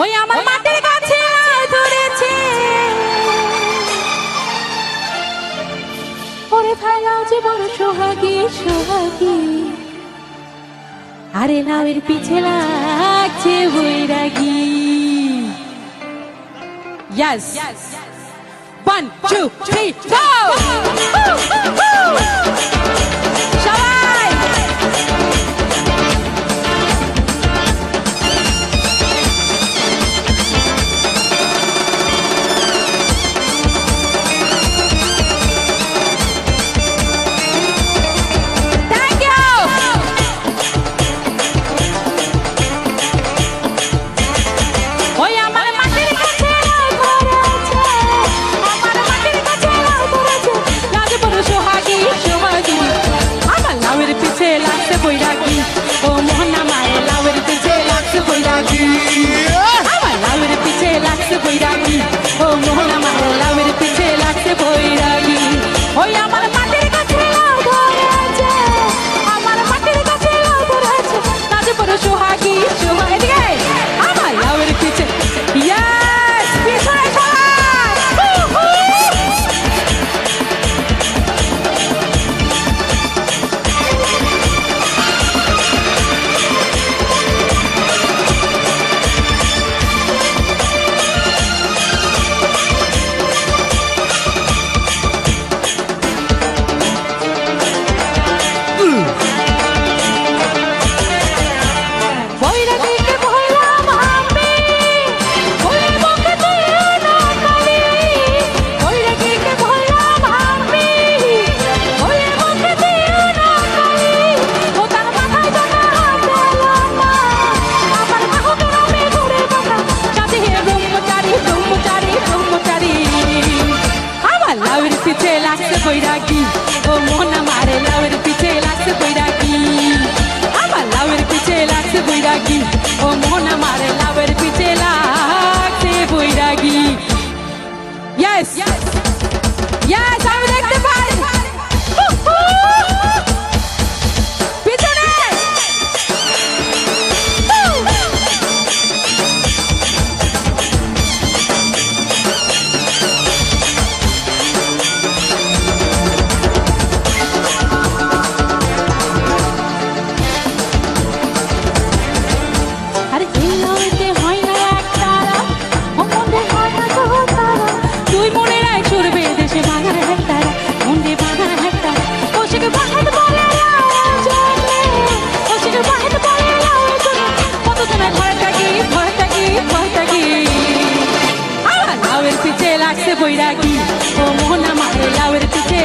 ওই আমার মাটির কাছে ধরেছে। ওরে ফাইলাও যে বড় সোহাগী সোহাগী। আরে নামের পিছে লাগছে বৈরাগী। Yes. yes. One, two, three, go! দিছে লাগছে বৈরাগী। ও মোহনা মায়ের লাউয়ের পিছে লাগছে বৈরাগী। আমার লাউয়ের পিছে লাগছে বৈরাগী। ও মোহনা মায়ের লাউয়ের পিছে লাগছে বৈরাগী। ওই আমার মাটির কাছে লাউ সোহাগী সোহাগী। লাগছে বৈরাগী ও মোহনা মারে লাউয়ের পিঠে